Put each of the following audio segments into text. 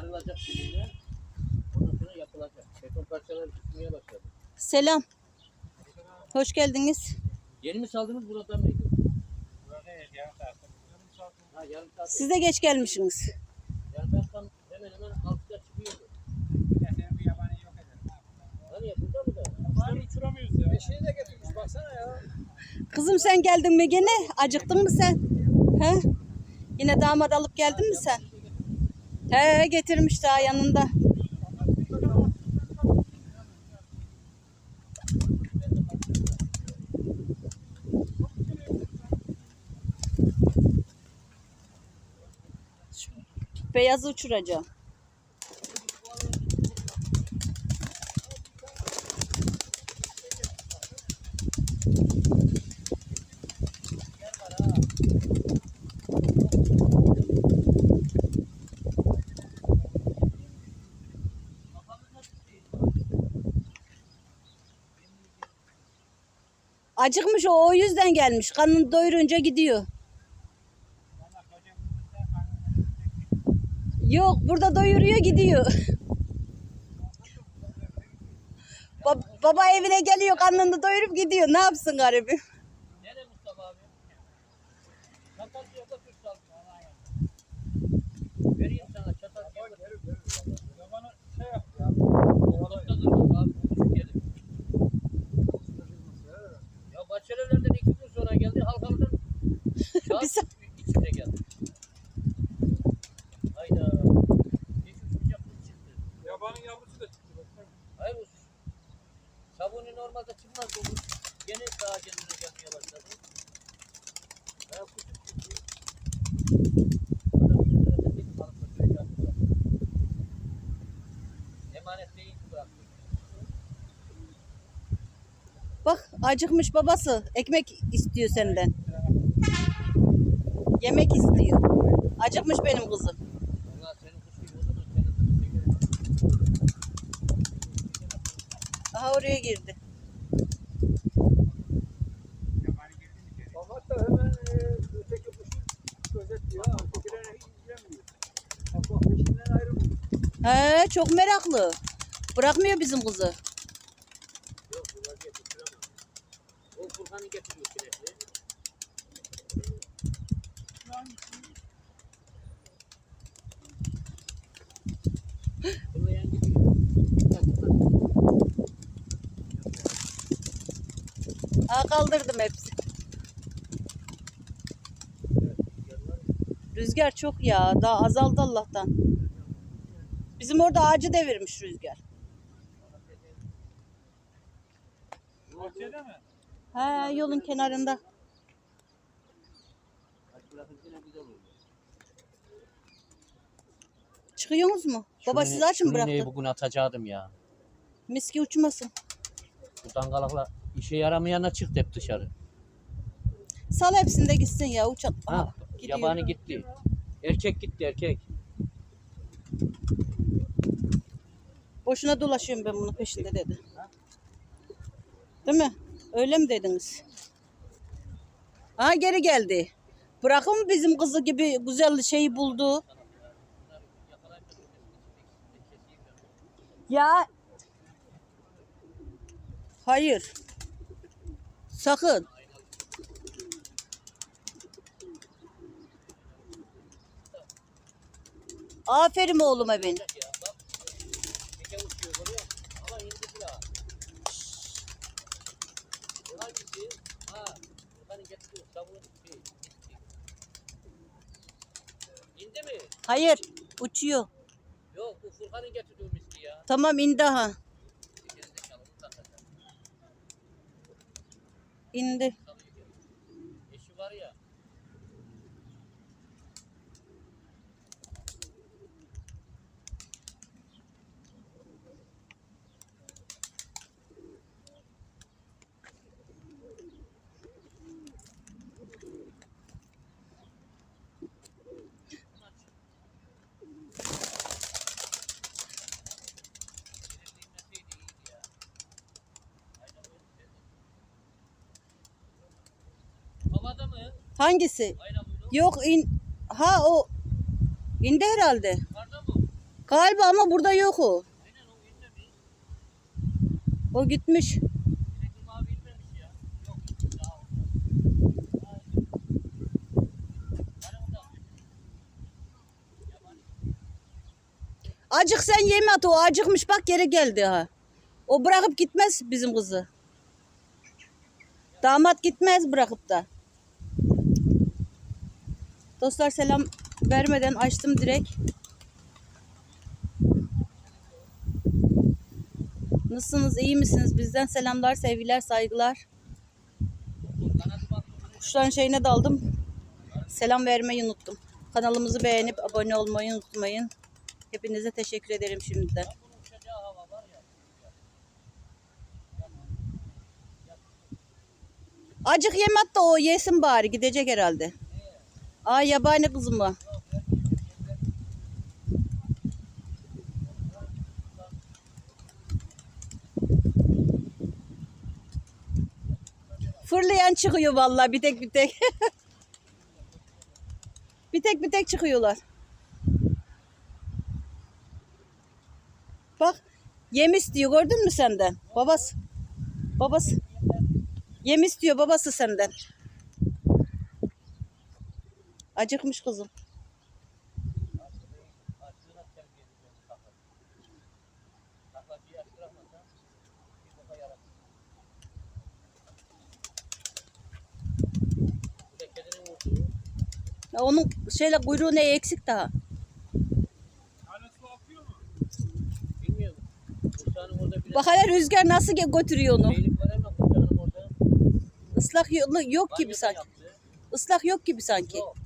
sarılacak birbirine. Ondan sonra yapılacak. Beton parçaları tutmaya başladı. Selam. Hoş geldiniz. Yeni mi saldınız burada mıydı? Ha yarım saat. Siz de geç gelmişsiniz. Yarım saatten hemen hemen altıda çıkıyordu. Hani ya burada mı da? uçuramıyoruz ya. Beşiği de getirmiş baksana ya. Kızım sen geldin mi gene? Acıktın mı sen? He? Yine damat alıp geldin mi sen? He getirmiş daha yanında. Şu Beyazı uçuracağım. Acıkmış o o yüzden gelmiş. Karnını doyurunca gidiyor. Yok burada doyuruyor gidiyor. Ba- baba evine geliyor karnını doyurup gidiyor. Ne yapsın garibim? Nereye Mustafa abi? Çatal yok da Türk salgı. Vereyim sana çatal yok da Türk Ya bana şey yap ya. Orada durmaz abi. Küçük gelir. Ya Bahçelilerden iki gün sonra geldi. Halkalı'dan saat Bir sa- içinde geldi. Hayda. Çıktı? Yabanın yavrusu da çıktı. Hayır o sabuni normalde çıkmaz bu. Gene sağa kendine gelmeye başladı. Ya küçük küçük. Adam yüzüne de tek balıkla yapıyor. Emanet değil bıraktı. Bak acıkmış babası. Ekmek istiyor senden. Yemek istiyor. Acıkmış benim kızım. Aha oraya girdi. Ayrılmıyor. He çok meraklı. Bırakmıyor bizim kızı. Yok bu vaziyeti tutamam. O Furkan'ı getiriyor sürekli. Fırlayan gidiyor. Ha kaldırdım hepsi. Rüzgar çok ya. Daha azaldı Allah'tan. Bizim orada ağacı devirmiş rüzgar. Bahçede mi? Ha yolun kenarında. Çıkıyorsunuz mu? Baba siz açın bıraktı. bugün atacaktım ya. Miski uçmasın. Bu dangalakla işe yaramayana çıktı hep dışarı. Sal hepsinde gitsin ya uçan. Ha, gidiyor. yabani gitti. Erkek gitti erkek. Boşuna dolaşıyorum ben bunun peşinde dedi. Değil mi? Öyle mi dediniz? Ha geri geldi. Bırakın bizim kızı gibi güzel şeyi buldu? Ya. Hayır. Sakın. Aferin oğluma benim. Hayır. Uçuyor. Yok bu Furkan'ın getirdiği misli ya. Tamam indi ha. İndi. Eşi var ya. Hangisi? Yok in. Ha o indi herhalde. Galiba ama burada yok o. Aynen o. O gitmiş. Acık sen yeme at o acıkmış bak geri geldi ha. O bırakıp gitmez bizim kızı. Damat gitmez bırakıp da. Dostlar selam vermeden açtım direkt. Nasılsınız? iyi misiniz? Bizden selamlar, sevgiler, saygılar. Kuşların şeyine daldım. Selam vermeyi unuttum. Kanalımızı beğenip abone olmayı unutmayın. Hepinize teşekkür ederim şimdiden. Acık yem at da o yesin bari gidecek herhalde. Aa yabani kızım bu. Fırlayan çıkıyor vallahi bir tek bir tek. bir tek bir tek çıkıyorlar. Bak yem istiyor gördün mü senden? Babası. Babası. Yem istiyor babası senden. Acıkmış kızım. Açlığına terbiye edeceğim. Takla. Takla bir yaş bırakmasa bir boka yarar. Bu da vurduğu. Ya onun şeyle kuyruğu ne eksik daha. Bak hele rüzgar nasıl götürüyor onu. Islak yo- yok gibi sanki. Islak yok gibi sanki. Yok.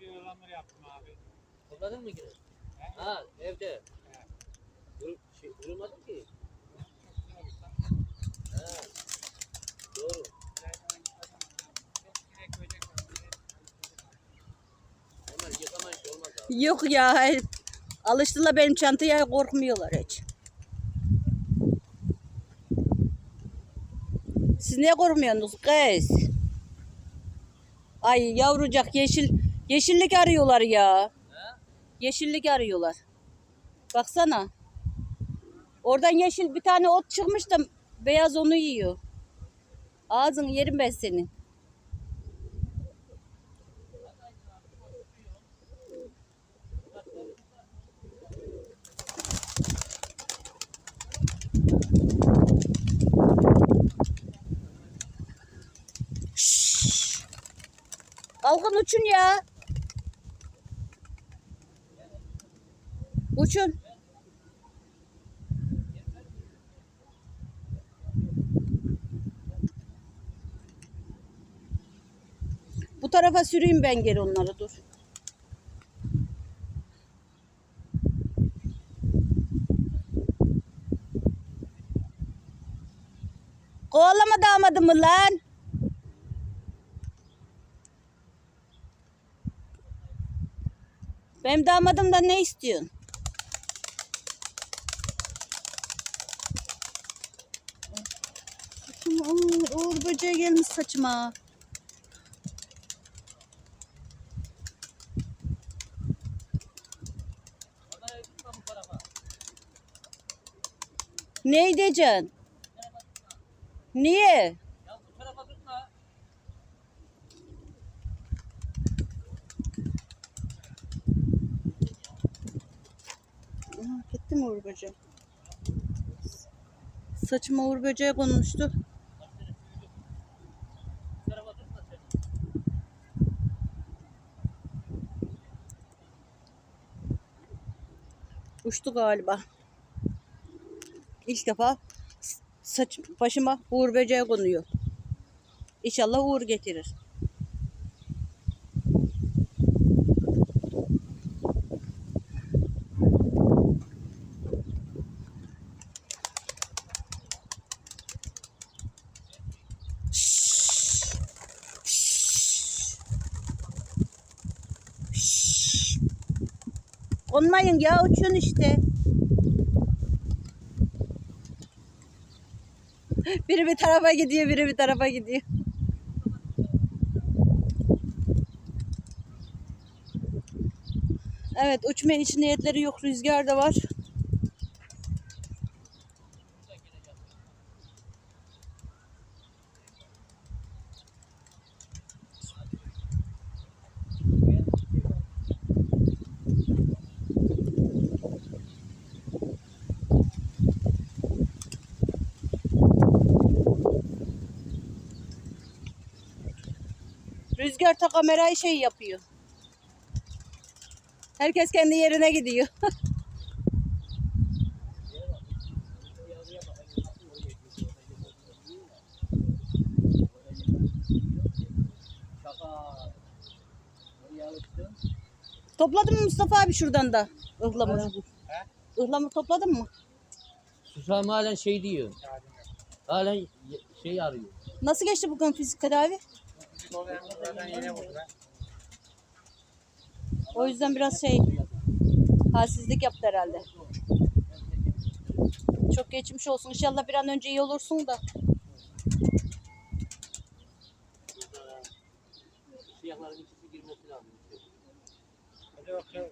bir ıhlamur yaptım abi. Kullandın mı yine? Ha evde. Dur, şey, durmadı ki. Ha. Doğru. Onlar yıkamayınca olmaz abi. Yok ya. Alıştılar benim çantaya korkmuyorlar hiç. Siz niye korkmuyorsunuz kız? Ay yavrucak yeşil yeşillik arıyorlar ya. Ha? Yeşillik arıyorlar. Baksana. Oradan yeşil bir tane ot çıkmış da beyaz onu yiyor. Ağzını yerim ben senin. Şşş. Kalkın uçun ya. Uçun. Bu tarafa süreyim ben geri onları dur. Kovalama damadımı lan. Benim damadımdan ne istiyorsun? Saçım, Aa, Uğur böceği gelmiş saçıma. Ne edeceksin? Niye? Gitti mi Uğur böceği? Saçıma Uğur böceği konmuştu. Bu tarafa tutma sen. Uçtu galiba. İlk defa saç başıma Uğur böceği konuyor. İnşallah Uğur getirir. Ya uçun işte. Biri bir tarafa gidiyor, biri bir tarafa gidiyor. Evet, uçma hiç niyetleri yok. Rüzgar da var. Rüzgar ta kamerayı şey yapıyor. Herkes kendi yerine gidiyor. Topladın mı Mustafa abi şuradan da ıhlamur? Ihlamur topladın mı? Susam halen şey diyor. Halen şey arıyor. Nasıl geçti bugün fizik tedavi? Zaten yine vurdu lan. O yüzden biraz şey halsizlik yaptı herhalde. Çok geçmiş olsun. İnşallah bir an önce iyi olursun da. Siyahların ikisi girmesi lazım. Hadi bakalım.